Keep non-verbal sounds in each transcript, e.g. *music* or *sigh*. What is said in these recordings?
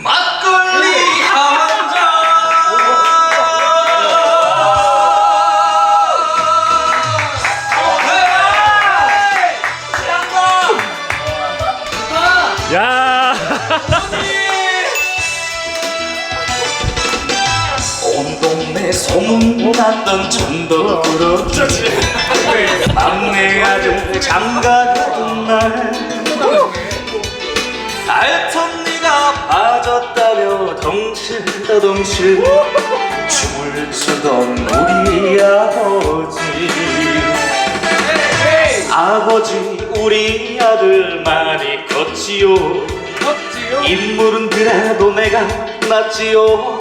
막걸리 한 잔. 야. 온 동네 소문났던 천덕으로 막내 아들 장가 가던 날. 달턴 빠졌다며 덩실더덩실 춤을 추던 우리 아버지. 아버지 우리 아들 많이 컸지요. 인물은 그래도 내가 낫지요.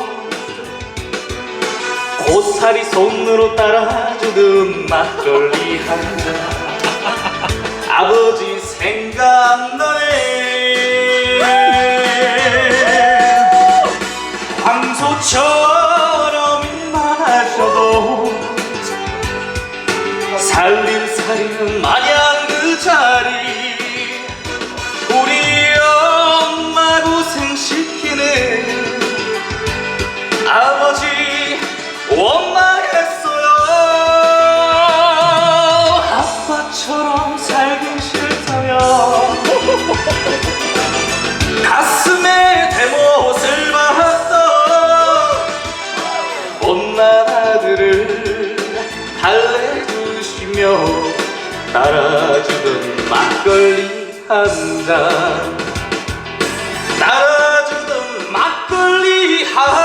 고사리 손으로 따라주던 막걸리 한잔 아버지 원망했어요. 아빠처럼 살긴 싫다며. *laughs* 가슴에 대못을 박았던 못난 아들을 달래주시며 따라주던 막걸리 한잔. 따라주던 막걸리 한잔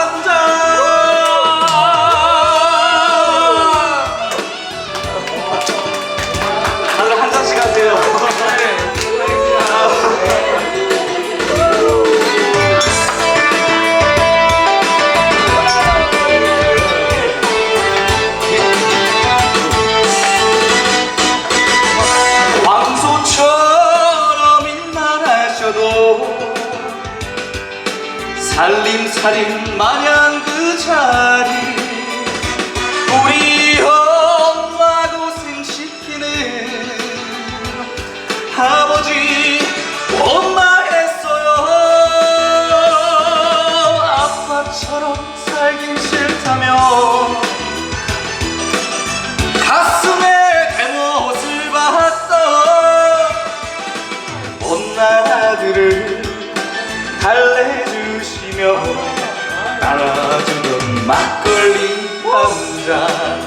왕소처럼 일만 하셔도 살림살이 마냥 아버지 원망했어요. 아빠처럼 살긴 싫다며 가슴에 대못을 박던 못난 아들을 달래주시며 따라주던 막걸리 한 잔